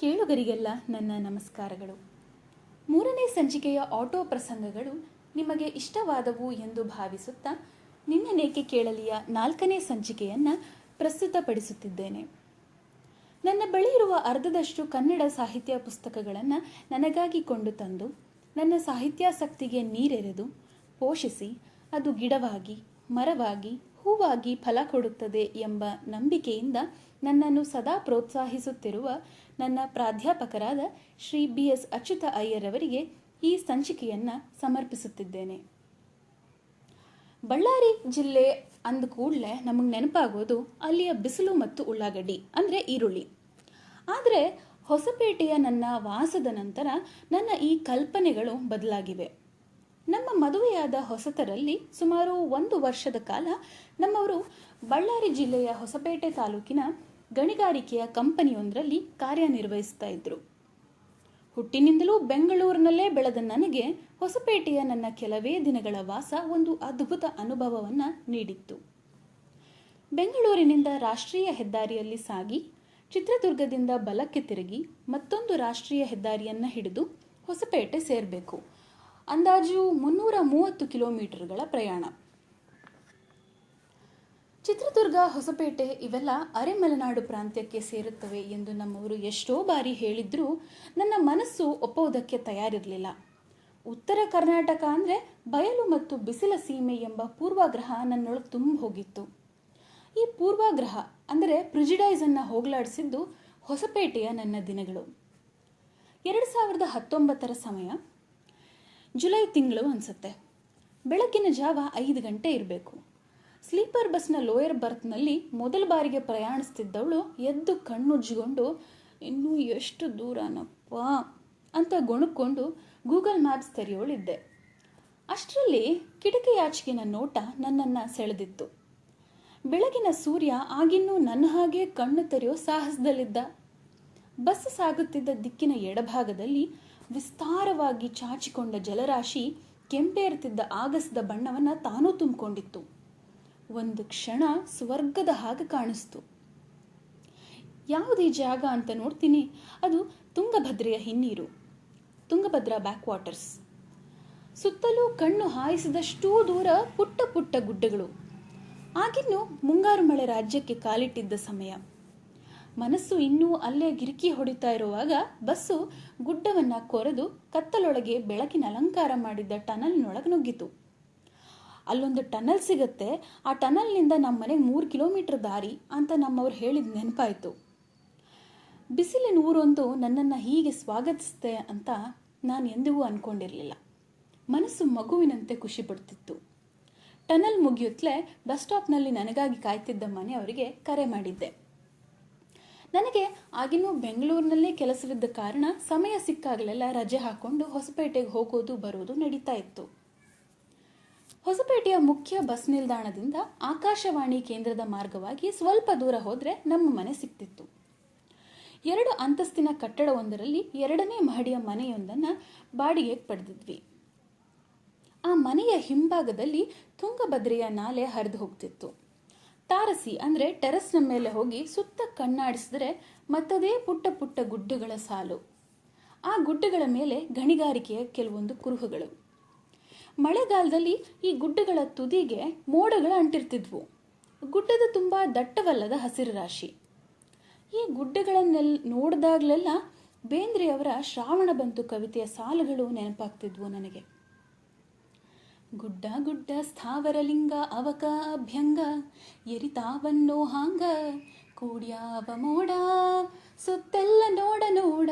ಕೇಳುಗರಿಗೆಲ್ಲ ನನ್ನ ನಮಸ್ಕಾರಗಳು. ಮೂರನೇ ಸಂಚಿಕೆಯ ಆಟೋ ಪ್ರಸಂಗಗಳು ನಿಮಗೆ ಇಷ್ಟವಾದವು ಎಂದು ಭಾವಿಸುತ್ತಾ ನಿನ್ನನೇಕೆ ಕೇಳಲಿಯ ನಾಲ್ಕನೇ ಸಂಚಿಕೆಯನ್ನು ಪ್ರಸ್ತುತಪಡಿಸುತ್ತಿದ್ದೇನೆ. ನನ್ನ ಬಳಿ ಇರುವ ಅರ್ಧದಷ್ಟು ಕನ್ನಡ ಸಾಹಿತ್ಯ ಪುಸ್ತಕಗಳನ್ನು ನನಗಾಗಿ ಕೊಂಡು ತಂದು ನನ್ನ ಸಾಹಿತ್ಯಾಸಕ್ತಿಗೆ ನೀರೆರೆದು ಪೋಷಿಸಿ ಅದು ಗಿಡವಾಗಿ, ಮರವಾಗಿ, ಹೂವಾಗಿ ಫಲ ಕೊಡುತ್ತದೆ ಎಂಬ ನಂಬಿಕೆಯಿಂದ ನನ್ನನ್ನು ಸದಾ ಪ್ರೋತ್ಸಾಹಿಸುತ್ತಿರುವ ನನ್ನ ಪ್ರಾಧ್ಯಾಪಕರಾದ ಶ್ರೀ ಬಿ ಎಸ್ ಅಚ್ಯುತ ಅಯ್ಯರವರಿಗೆ ಈ ಸಂಚಿಕೆಯನ್ನು ಸಮರ್ಪಿಸುತ್ತಿದ್ದೇನೆ. ಬಳ್ಳಾರಿ ಜಿಲ್ಲೆ ಅಂದ ಕೂಡಲೇ ನಮಗೆ ನೆನಪಾಗೋದು ಅಲ್ಲಿಯ ಬಿಸಿಲು ಮತ್ತು ಉಳ್ಳಾಗಡ್ಡಿ, ಅಂದರೆ ಈರುಳ್ಳಿ. ಆದರೆ ಹೊಸಪೇಟೆಯ ನನ್ನ ವಾಸದ ನಂತರ ನನ್ನ ಈ ಕಲ್ಪನೆಗಳು ಬದಲಾಗಿವೆ. ನಮ್ಮ ಮದುವೆಯಾದ ಹೊಸತರಲ್ಲಿ ಸುಮಾರು ಒಂದು ವರ್ಷದ ಕಾಲ ನಮ್ಮವರು ಬಳ್ಳಾರಿ ಜಿಲ್ಲೆಯ ಹೊಸಪೇಟೆ ತಾಲೂಕಿನ ಗಣಿಗಾರಿಕೆಯ ಕಂಪನಿಯೊಂದರಲ್ಲಿ ಕಾರ್ಯನಿರ್ವಹಿಸ್ತಾ ಇದ್ರು. ಹುಟ್ಟಿನಿಂದಲೂ ಬೆಂಗಳೂರಿನಲ್ಲೇ ಬೆಳೆದ ನನಗೆ ಹೊಸಪೇಟೆಯ ನನ್ನ ಕೆಲವೇ ದಿನಗಳ ವಾಸ ಒಂದು ಅದ್ಭುತ ಅನುಭವವನ್ನು ನೀಡಿತ್ತು. ಬೆಂಗಳೂರಿನಿಂದ ರಾಷ್ಟ್ರೀಯ ಹೆದ್ದಾರಿಯಲ್ಲಿ ಸಾಗಿ, ಚಿತ್ರದುರ್ಗದಿಂದ ಬಲಕ್ಕೆ ತಿರುಗಿ ಮತ್ತೊಂದು ರಾಷ್ಟ್ರೀಯ ಹೆದ್ದಾರಿಯನ್ನು ಹಿಡಿದು ಹೊಸಪೇಟೆ ಸೇರಬೇಕು. ಅಂದಾಜು ಮುನ್ನೂರ ಮೂವತ್ತು ಕಿಲೋಮೀಟರ್ಗಳ ಪ್ರಯಾಣ. ಚಿತ್ರದುರ್ಗ, ಹೊಸಪೇಟೆ ಇವೆಲ್ಲ ಅರೆಮಲೆನಾಡು ಪ್ರಾಂತ್ಯಕ್ಕೆ ಸೇರುತ್ತವೆ ಎಂದು ನಮ್ಮವರು ಎಷ್ಟೋ ಬಾರಿ ಹೇಳಿದ್ರೂ ನನ್ನ ಮನಸ್ಸು ಒಪ್ಪೋದಕ್ಕೆ ತಯಾರಿರಲಿಲ್ಲ. ಉತ್ತರ ಕರ್ನಾಟಕ ಅಂದರೆ ಬಯಲು ಮತ್ತು ಬಿಸಿಲ ಸೀಮೆ ಎಂಬ ಪೂರ್ವಾಗ್ರಹ ನನ್ನೊಳಗೆ ತುಂಬ ಹೋಗಿತ್ತು. ಈ ಪೂರ್ವಾಗ್ರಹ ಅಂದರೆ ಪ್ರಿಜಿಡೈಸನ್ನು ಹೋಗಲಾಡಿಸಿದ್ದು ಹೊಸಪೇಟೆಯ ನನ್ನ ದಿನಗಳು. ಎರಡು ಸಾವಿರದ ಹತ್ತೊಂಬತ್ತರ ಸಮಯ, ಜುಲೈ ತಿಂಗಳು ಅನಿಸುತ್ತೆ. ಬೆಳಗ್ಗಿನ ಜಾವ ಐದು ಗಂಟೆ ಇರಬೇಕು. ಸ್ಲೀಪರ್ ಬಸ್ನ ಲೋಯರ್ ಬರ್ತ್ನಲ್ಲಿ ಮೊದಲ ಬಾರಿಗೆ ಪ್ರಯಾಣಿಸ್ತಿದ್ದವಳು ಎದ್ದು ಕಣ್ಣುಜ್ಜಿಕೊಂಡು, ಇನ್ನೂ ಎಷ್ಟು ದೂರನಪ್ಪ? ಅಂತ ಗೊಣುಕೊಂಡು ಗೂಗಲ್ ಮ್ಯಾಪ್ಸ್ ತೆರೆಯೋಳಿದ್ದೆ. ಅಷ್ಟರಲ್ಲಿ ಕಿಟಕಿಯಾಚೆಗಿನ ನೋಟ ನನ್ನನ್ನು ಸೆಳೆದಿತ್ತು. ಬೆಳಗಿನ ಸೂರ್ಯ ಆಗಿನ್ನೂ ನನ್ನ ಹಾಗೆ ಕಣ್ಣು ತೆರೆಯೋ ಸಾಹಸದಲ್ಲಿದ್ದ. ಬಸ್ ಸಾಗುತ್ತಿದ್ದ ದಿಕ್ಕಿನ ಎಡಭಾಗದಲ್ಲಿ ವಿಸ್ತಾರವಾಗಿ ಚಾಚಿಕೊಂಡ ಜಲರಾಶಿ ಕೆಂಪೇರುತ್ತಿದ್ದ ಆಗಸದ ಬಣ್ಣವನ್ನು ತಾನೂ ತುಂಬಿಕೊಂಡಿತ್ತು. ಒಂದು ಕ್ಷಣ ಸ್ವರ್ಗದ ಹಾಗೆ ಕಾಣಿಸ್ತು. ಯಾವುದೇ ಜಾಗ ಅಂತ ನೋಡ್ತೀನಿ. ಅದು ತುಂಗಭದ್ರೆಯ ಹಿನ್ನೀರು. ತುಂಗಭದ್ರಾ ಬ್ಯಾಕ್ ವಾಟರ್ಸ್ ಸುತ್ತಲೂ ಕಣ್ಣು ಹಾಯಿಸಿದಷ್ಟೂ ದೂರ ಪುಟ್ಟ ಪುಟ್ಟ ಗುಡ್ಡಗಳು. ಆಗಿನ್ನೂ ಮುಂಗಾರು ಮಳೆ ರಾಜ್ಯಕ್ಕೆ ಕಾಲಿಟ್ಟಿದ್ದ ಸಮಯ. ಮನಸ್ಸು ಇನ್ನೂ ಅಲ್ಲೇ ಗಿರಿಕಿ ಹೊಡಿತಾ ಇರುವಾಗ ಬಸ್ಸು ಗುಡ್ಡವನ್ನು ಕೊರೆದು ಕತ್ತಲೊಳಗೆ ಬೆಳಕಿನ ಅಲಂಕಾರ ಮಾಡಿದ್ದ ಟನಲ್ನೊಳಗೆ ನುಗ್ಗಿತು. ಅಲ್ಲೊಂದು ಟನಲ್ ಸಿಗುತ್ತೆ. ಆ ಟನಲ್ನಿಂದ ನಮ್ಮ ಮನೆಗೆ ಮೂರು ಕಿಲೋಮೀಟರ್ ದಾರಿ ಅಂತ ನಮ್ಮವ್ರು ಹೇಳಿದ ನೆನಪಾಯಿತು. ಬಿಸಿಲಿನ ಊರೊಂದು ನನ್ನನ್ನು ಹೀಗೆ ಸ್ವಾಗತಿಸುತ್ತೆ ಅಂತ ನಾನು ಎಂದಿಗೂ ಅಂದ್ಕೊಂಡಿರಲಿಲ್ಲ ಮನಸ್ಸು ಮಗುವಿನಂತೆ ಖುಷಿ ಪಡ್ತಿತ್ತು. ಟನಲ್ ಮುಗಿಯುತ್ತಲೇ ಬಸ್ ಸ್ಟಾಪ್ನಲ್ಲಿ ನನಗಾಗಿ ಕಾಯ್ತಿದ್ದ ಮನೆಯವರಿಗೆ ಕರೆ ಮಾಡಿದ್ದೆ. ನನಗೆ ಆಗಿನೂ ಬೆಂಗಳೂರಿನಲ್ಲೇ ಕೆಲಸವಿದ್ದ ಕಾರಣ ಸಮಯ ಸಿಕ್ಕಾಗಲೆಲ್ಲ ರಜೆ ಹಾಕೊಂಡು ಹೊಸಪೇಟೆಗೆ ಹೋಗೋದು ಬರೋದು ನಡೀತಾ ಇತ್ತು. ಹೊಸಪೇಟೆಯ ಮುಖ್ಯ ಬಸ್ ನಿಲ್ದಾಣದಿಂದ ಆಕಾಶವಾಣಿ ಕೇಂದ್ರದ ಮಾರ್ಗವಾಗಿ ಸ್ವಲ್ಪ ದೂರ ಹೋದರೆ ನಮ್ಮ ಮನೆ ಸಿಕ್ತಿತ್ತು. ಎರಡು ಅಂತಸ್ತಿನ ಕಟ್ಟಡವೊಂದರಲ್ಲಿ ಎರಡನೇ ಮಹಡಿಯ ಮನೆಯೊಂದನ್ನು ಬಾಡಿಗೆಗೆ ಪಡೆದಿದ್ವಿ. ಆ ಮನೆಯ ಹಿಂಭಾಗದಲ್ಲಿ ತುಂಗಭದ್ರೆಯ ನಾಲೆ ಹರಿದು ಹೋಗ್ತಿತ್ತು. ತಾರಸಿ ಅಂದರೆ ಟೆರಸ್ನ ಮೇಲೆ ಹೋಗಿ ಸುತ್ತ ಕಣ್ಣಾಡಿಸಿದ್ರೆ ಮತ್ತದೇ ಪುಟ್ಟ ಪುಟ್ಟ ಗುಡ್ಡಗಳ ಸಾಲು. ಆ ಗುಡ್ಡಗಳ ಮೇಲೆ ಗಣಿಗಾರಿಕೆಯ ಕೆಲವೊಂದು ಕುರುಹುಗಳು. ಮಳೆಗಾಲದಲ್ಲಿ ಈ ಗುಡ್ಡಗಳ ತುದಿಗೆ ಮೋಡಗಳು ಅಂಟಿರ್ತಿದ್ವು. ಗುಡ್ಡದ ತುಂಬ ದಟ್ಟವಲ್ಲದ ಹಸಿರು ರಾಶಿ. ಈ ಗುಡ್ಡಗಳನ್ನೆಲ್ಲ ನೋಡಿದಾಗಲೆಲ್ಲ ಬೇಂದ್ರೆಯವರ ಶ್ರಾವಣ ಬಂತು ಕವಿತೆಯ ಸಾಲುಗಳು ನೆನಪಾಗ್ತಿದ್ವು ನನಗೆ. ಗುಡ್ಡ ಗುಡ್ಡ ಸ್ಥಾವರಲಿಂಗ ಅವಕ ಅಭ್ಯಂಗ, ಎರಿತಾವನ್ನೋ ಹಾಂಗ, ಕೂಡ್ಯಾವ ಮೋಡ, ಸುತ್ತೆಲ್ಲ ನೋಡ ನೋಡ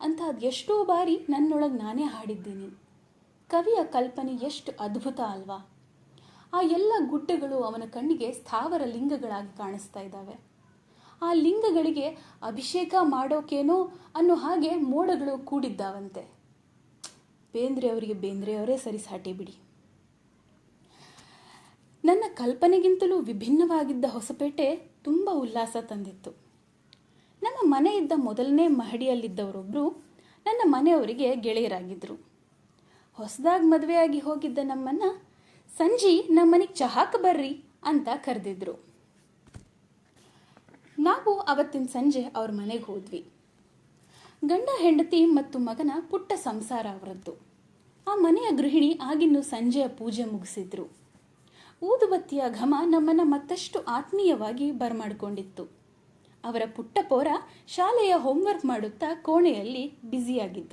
ಅಂತ ಅದೆಷ್ಟೋ ಬಾರಿ ನನ್ನೊಳಗೆ ನಾನೇ ಹಾಡಿದ್ದೀನಿ. ಕವಿಯ ಕಲ್ಪನೆ ಎಷ್ಟು ಅದ್ಭುತ ಅಲ್ವಾ? ಆ ಎಲ್ಲ ಗುಡ್ಡಗಳು ಅವನ ಕಣ್ಣಿಗೆ ಸ್ಥಾವರ ಲಿಂಗಗಳಾಗಿ ಕಾಣಿಸ್ತಾ ಇದ್ದಾವೆ. ಆ ಲಿಂಗಗಳಿಗೆ ಅಭಿಷೇಕ ಮಾಡೋಕೇನೋ ಅನ್ನೋ ಹಾಗೆ ಮೋಡಗಳು ಕೂಡಿದ್ದಾವಂತೆ. ಬೇಂದ್ರೆ ಅವರಿಗೆ ಬೇಂದ್ರೆಯವರೇ ಸರಿಸಾಟಿ ಬಿಡಿ. ನನ್ನ ಕಲ್ಪನೆಗಿಂತಲೂ ವಿಭಿನ್ನವಾಗಿದ್ದ ಹೊಸಪೇಟೆ ತುಂಬ ಉಲ್ಲಾಸ ತಂದಿತ್ತು. ನಮ್ಮ ಮನೆ ಇದ್ದ ಮೊದಲನೇ ಮಹಡಿಯಲ್ಲಿದ್ದವರೊಬ್ಬರು ನನ್ನ ಮನೆಯವರಿಗೆ ಗೆಳೆಯರಾಗಿದ್ದರು ಹೊಸದಾಗಿ ಮದುವೆಯಾಗಿ ಹೋಗಿದ್ದ ನಮ್ಮನ್ನು, ಸಂಜೆ ನಮ್ಮನೆಗೆ ಚಹಾಕ್ ಬರ್ರಿ ಅಂತ ಕರೆದಿದ್ರು. ನಾವು ಅವತ್ತಿನ ಸಂಜೆ ಅವ್ರ ಮನೆಗೆ ಹೋದ್ವಿ. ಗಂಡ, ಹೆಂಡತಿ ಮತ್ತು ಮಗನ ಪುಟ್ಟ ಸಂಸಾರ ಅವರದ್ದು. ಆ ಮನೆಯ ಗೃಹಿಣಿ ಆಗಿನ್ನು ಸಂಜೆಯ ಪೂಜೆ ಮುಗಿಸಿದ್ರು. ಊದುಬತ್ತಿಯ ಘಮ ನಮ್ಮನ್ನು ಮತ್ತಷ್ಟು ಆತ್ಮೀಯವಾಗಿ ಬರಮಾಡಿಕೊಂಡಿತ್ತು. ಅವರ ಪುಟ್ಟ ಪೋರ ಶಾಲೆಯ ಹೋಮ್ವರ್ಕ್ ಮಾಡುತ್ತಾ ಕೋಣೆಯಲ್ಲಿ ಬ್ಯುಸಿಯಾಗಿದ್ದ.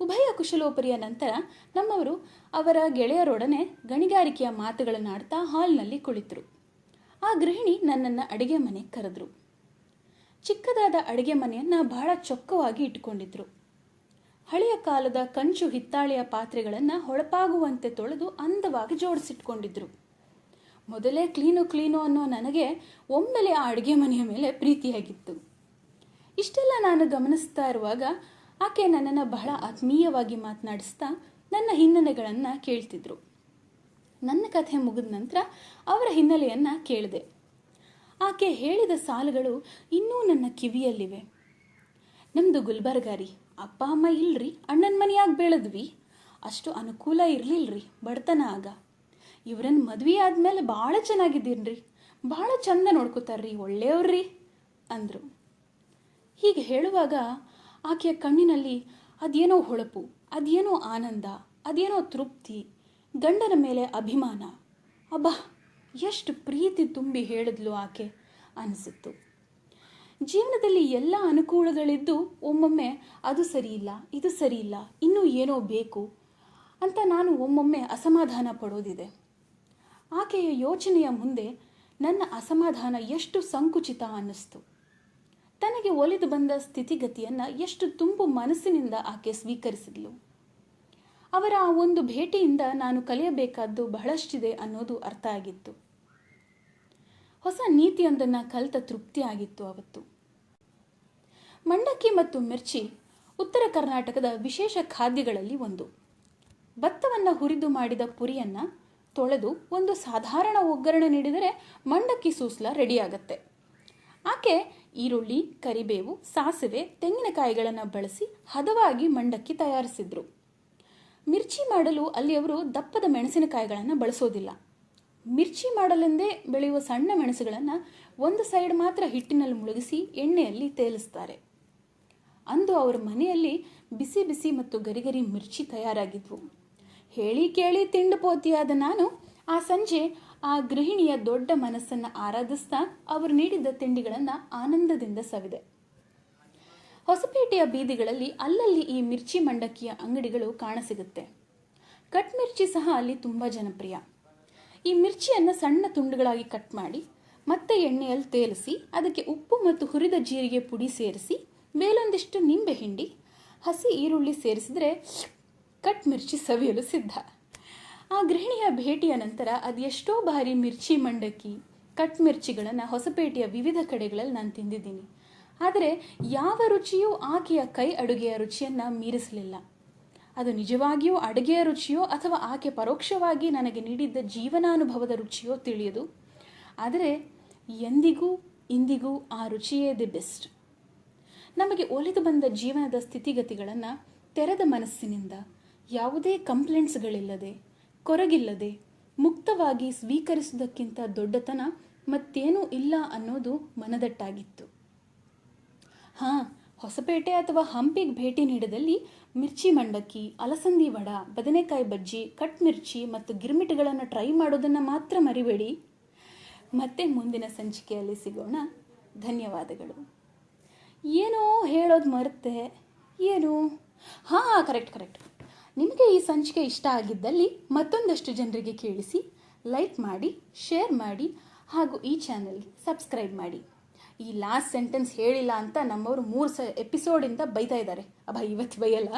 ಉಭಯ ಕುಶಲೋಪರಿಯ ನಂತರ ನಮ್ಮವರು ಅವರ ಗೆಳೆಯರೊಡನೆ ಗಣಿಗಾರಿಕೆಯ ಮಾತುಗಳನ್ನು ಆಡ್ತಾ ಹಾಲ್ನಲ್ಲಿ ಕುಳಿತರು. ಆ ಗೃಹಿಣಿ ನನ್ನನ್ನು ಅಡುಗೆ ಮನೆಗೆ ಕರೆದ್ರು. ಚಿಕ್ಕದಾದ ಅಡುಗೆ ಮನೆಯನ್ನು ಬಹಳ ಚೊಕ್ಕವಾಗಿ ಇಟ್ಟುಕೊಂಡಿದ್ರು. ಹಳೆಯ ಕಾಲದ ಕಂಚು ಹಿತ್ತಾಳೆಯ ಪಾತ್ರೆಗಳನ್ನು ಹೊಳಪಾಗುವಂತೆ ತೊಳೆದು ಅಂದವಾಗಿ ಜೋಡಿಸಿಟ್ಕೊಂಡಿದ್ರು. ಮೊದಲೇ ಕ್ಲೀನು ಕ್ಲೀನು ಅನ್ನೋ ನನಗೆ ಒಮ್ಮೆಲೆ ಆ ಅಡುಗೆ ಮನೆಯ ಮೇಲೆ ಪ್ರೀತಿಯಾಗಿತ್ತು. ಇಷ್ಟೆಲ್ಲ ನಾನು ಗಮನಿಸ್ತಾ ಇರುವಾಗ ಆಕೆ ನನ್ನನ್ನು ಬಹಳ ಆತ್ಮೀಯವಾಗಿ ಮಾತನಾಡಿಸ್ತಾ ನನ್ನ ಹಿನ್ನೆಲೆಗಳನ್ನು ಕೇಳ್ತಿದ್ರು. ನನ್ನ ಕಥೆ ಮುಗಿದ ನಂತರ ಅವರ ಹಿನ್ನೆಲೆಯನ್ನು ಕೇಳಿದೆ. ಆಕೆ ಹೇಳಿದ ಸಾಲುಗಳು ಇನ್ನೂ ನನ್ನ ಕಿವಿಯಲ್ಲಿವೆ. ನಮ್ಮದು ಗುಲ್ಬರ್ಗಾರಿ ಅಪ್ಪ, ಅಮ್ಮ ಇಲ್ರಿ? ಅಣ್ಣನ ಮನೆಯಾಗಿ ಬೆಳೆದ್ವಿ. ಅಷ್ಟು ಅನುಕೂಲ ಇರಲಿಲ್ಲರಿ ಬಡತನ ಆಗ. ಇವ್ರನ್ನ ಮದ್ವೆ ಆದಮೇಲೆ ಭಾಳ ಚೆನ್ನಾಗಿದ್ದೀನ್ರಿ. ಭಾಳ ಚಂದ ನೋಡ್ಕೋತಾರ್ರಿ ಒಳ್ಳೆಯವ್ರಿ ಅಂದರು. ಹೀಗೆ ಹೇಳುವಾಗ ಆಕೆಯ ಕಣ್ಣಿನಲ್ಲಿ ಅದೇನೋ ಹೊಳಪು, ಅದೇನೋ ಆನಂದ, ಅದೇನೋ ತೃಪ್ತಿ, ಗಂಡನ ಮೇಲೆ ಅಭಿಮಾನ. ಅಬ್ಬಾ, ಎಷ್ಟು ಪ್ರೀತಿ ತುಂಬಿ ಹೇಳಿದ್ಲು ಆಕೆ ಅನಿಸಿತ್ತು. ಜೀವನದಲ್ಲಿ ಎಲ್ಲ ಅನುಕೂಲಗಳಿದ್ದು ಒಮ್ಮೊಮ್ಮೆ ಅದು ಸರಿಯಿಲ್ಲ, ಇದು ಸರಿಯಿಲ್ಲ, ಇನ್ನೂ ಏನೋ ಬೇಕು ಅಂತ ನಾನು ಒಮ್ಮೊಮ್ಮೆ ಅಸಮಾಧಾನ ಪಡೋದಿದೆ. ಆಕೆಯ ಯೋಚನೆಯ ಮುಂದೆ ನನ್ನ ಅಸಮಾಧಾನ ಎಷ್ಟು ಸಂಕುಚಿತ ಅನ್ನಿಸ್ತು. ತನಗೆ ಒಲಿದು ಬಂದ ಸ್ಥಿತಿಗತಿಯನ್ನು ಎಷ್ಟು ತುಂಬು ಮನಸ್ಸಿನಿಂದ ಆಕೆ ಸ್ವೀಕರಿಸಿದ್ಲು. ಅವರ ಆ ಒಂದು ಭೇಟಿಯಿಂದ ನಾನು ಕಲಿಯಬೇಕಾದ್ದು ಬಹಳಷ್ಟಿದೆ ಅನ್ನೋದು ಅರ್ಥ ಆಗಿತ್ತು. ಹೊಸ ನೀತಿಯೊಂದನ್ನು ಕಲಿತ ತೃಪ್ತಿ ಆಗಿತ್ತು ಅವತ್ತು. ಮಂಡಕ್ಕಿ ಮತ್ತು ಮಿರ್ಚಿ ಉತ್ತರ ಕರ್ನಾಟಕದ ವಿಶೇಷ ಖಾದ್ಯಗಳಲ್ಲಿ ಒಂದು. ಭತ್ತವನ್ನು ಹುರಿದು ಮಾಡಿದ ಪುರಿಯನ್ನು ತೊಳೆದು ಒಂದು ಸಾಧಾರಣ ಒಗ್ಗರಣೆ ನೀಡಿದರೆ ಮಂಡಕ್ಕಿ ಸೂಸ್ಲ ರೆಡಿಯಾಗತ್ತೆ. ಆಕೆ ಈರುಳ್ಳಿ, ಕರಿಬೇವು, ಸಾಸಿವೆ, ತೆಂಗಿನಕಾಯಿಗಳನ್ನು ಬಳಸಿ ಹದವಾಗಿ ಮಂಡಕ್ಕಿ ತಯಾರಿಸಿದ್ರು. ಮಿರ್ಚಿ ಮಾಡಲು ಅಲ್ಲಿ ಅವರು ದಪ್ಪದ ಮೆಣಸಿನಕಾಯಿಗಳನ್ನು ಬಳಸೋದಿಲ್ಲ. ಮಿರ್ಚಿ ಮಾಡಲೆಂದೇ ಬೆಳೆಯುವ ಸಣ್ಣ ಮೆಣಸುಗಳನ್ನು ಒಂದು ಸೈಡ್ ಮಾತ್ರ ಹಿಟ್ಟಿನಲ್ಲಿ ಮುಳುಗಿಸಿ ಎಣ್ಣೆಯಲ್ಲಿ ತೇಲಿಸ್ತಾರೆ. ಅಂದು ಅವರ ಮನೆಯಲ್ಲಿ ಬಿಸಿ ಬಿಸಿ ಮತ್ತು ಗರಿಗರಿ ಮಿರ್ಚಿ ತಯಾರಾಗಿದ್ವು. ಹೇಳಿ ಕೇಳಿ ತಿಂಡು ಪೋತಿಯಾದ ನಾನು ಆ ಸಂಜೆ ಆ ಗೃಹಿಣಿಯ ದೊಡ್ಡ ಮನಸ್ಸನ್ನು ಆರಾಧಿಸ್ತಾ ಅವರು ನೀಡಿದ್ದ ತಿಂಡಿಗಳನ್ನು ಆನಂದದಿಂದ ಸವಿದೆ. ಹೊಸಪೇಟೆಯ ಬೀದಿಗಳಲ್ಲಿ ಅಲ್ಲಲ್ಲಿ ಈ ಮಿರ್ಚಿ ಮಂಡಕ್ಕಿಯ ಅಂಗಡಿಗಳು ಕಾಣಸಿಗುತ್ತೆ. ಕಟ್ ಮಿರ್ಚಿ ಸಹ ಅಲ್ಲಿ ತುಂಬ ಜನಪ್ರಿಯ. ಈ ಮಿರ್ಚಿಯನ್ನು ಸಣ್ಣ ತುಂಡುಗಳಾಗಿ ಕಟ್ ಮಾಡಿ, ಮತ್ತೆ ಎಣ್ಣೆಯಲ್ಲಿ ತೇಲಿಸಿ, ಅದಕ್ಕೆ ಉಪ್ಪು ಮತ್ತು ಹುರಿದ ಜೀರಿಗೆ ಪುಡಿ ಸೇರಿಸಿ, ಮೇಲೊಂದಿಷ್ಟು ನಿಂಬೆ ಹಿಂಡಿ, ಹಸಿ ಈರುಳ್ಳಿ ಸೇರಿಸಿದರೆ ಕಟ್ ಮಿರ್ಚಿ ಸವಿಯಲು ಸಿದ್ಧ. ಆ ಗೃಹಿಣಿಯ ಭೇಟಿಯ ನಂತರ ಅದೆಷ್ಟೋ ಬಾರಿ ಮಿರ್ಚಿ ಮಂಡಕ್ಕಿ, ಕಟ್ ಮಿರ್ಚಿಗಳನ್ನು ಹೊಸಪೇಟೆಯ ವಿವಿಧ ಕಡೆಗಳಲ್ಲಿ ನಾನು ತಿಂದಿದ್ದೀನಿ. ಆದರೆ ಯಾವ ರುಚಿಯೂ ಆಕೆಯ ಕೈ ಅಡುಗೆಯ ರುಚಿಯನ್ನು ಮೀರಿಸಲಿಲ್ಲ. ಅದು ನಿಜವಾಗಿಯೂ ಅಡುಗೆಯ ರುಚಿಯೋ ಅಥವಾ ಆಕೆ ಪರೋಕ್ಷವಾಗಿ ನನಗೆ ನೀಡಿದ್ದ ಜೀವನಾನುಭವದ ರುಚಿಯೋ ತಿಳಿಯದು. ಆದರೆ ಎಂದಿಗೂ ಇಂದಿಗೂ ಆ ರುಚಿಯೇ ದಿ ಬೆಸ್ಟ್. ನಮಗೆ ಒಲಿದು ಬಂದ ಜೀವನದ ಸ್ಥಿತಿಗತಿಗಳನ್ನು ತೆರೆದ ಮನಸ್ಸಿನಿಂದ ಯಾವುದೇ ಕಂಪ್ಲೇಂಟ್ಸ್ಗಳಿಲ್ಲದೆ ಕೊರಗಿಲ್ಲದೆ ಮುಕ್ತವಾಗಿ ಸ್ವೀಕರಿಸುವುದಕ್ಕಿಂತ ದೊಡ್ಡತನ ಮತ್ತೇನೂ ಇಲ್ಲ ಅನ್ನೋದು ಮನದಟ್ಟಾಗಿತ್ತು. ಹಾಂ, ಹೊಸಪೇಟೆ ಅಥವಾ ಹಂಪಿಗೆ ಭೇಟಿ ನೀಡದಲ್ಲಿ ಮಿರ್ಚಿ ಮಂಡಕ್ಕಿ, ಅಲಸಂದಿ ವಡ, ಬದನೆಕಾಯಿ ಬಜ್ಜಿ, ಕಟ್ ಮಿರ್ಚಿ ಮತ್ತು ಗಿರ್ಮಿಟ್ಗಳನ್ನು ಟ್ರೈ ಮಾಡೋದನ್ನು ಮಾತ್ರ ಮರಿಬೇಡಿ. ಮತ್ತೆ ಮುಂದಿನ ಸಂಚಿಕೆಯಲ್ಲಿ ಸಿಗೋಣ. ಧನ್ಯವಾದಗಳು. ಏನೋ ಹೇಳೋದು ಮರೆತೆ. ಏನು? ಹಾಂ, ಕರೆಕ್ಟ್ ಕರೆಕ್ಟ್. ನಿಮಗೆ ಈ ಸಂಚಿಕೆ ಇಷ್ಟ ಆಗಿದ್ದಲ್ಲಿ ಮತ್ತೊಂದಷ್ಟು ಜನರಿಗೆ ಕೇಳಿಸಿ, ಲೈಕ್ ಮಾಡಿ, ಶೇರ್ ಮಾಡಿ ಹಾಗೂ ಈ ಚಾನಲ್ಗೆ ಸಬ್ಸ್ಕ್ರೈಬ್ ಮಾಡಿ. ಈ ಲಾಸ್ಟ್ ಸೆಂಟೆನ್ಸ್ ಹೇಳಿಲ್ಲ ಅಂತ ನಮ್ಮವರು ಮೂರು ಸ ಎಪಿಸೋಡಿಂದ ಬೈತಾ ಇದ್ದಾರೆ. ಅಬ್ಬ, ಇವತ್ತು ಬೈಯಲ್ಲ?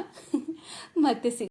ಮತ್ತೆ ಸಿಗ್.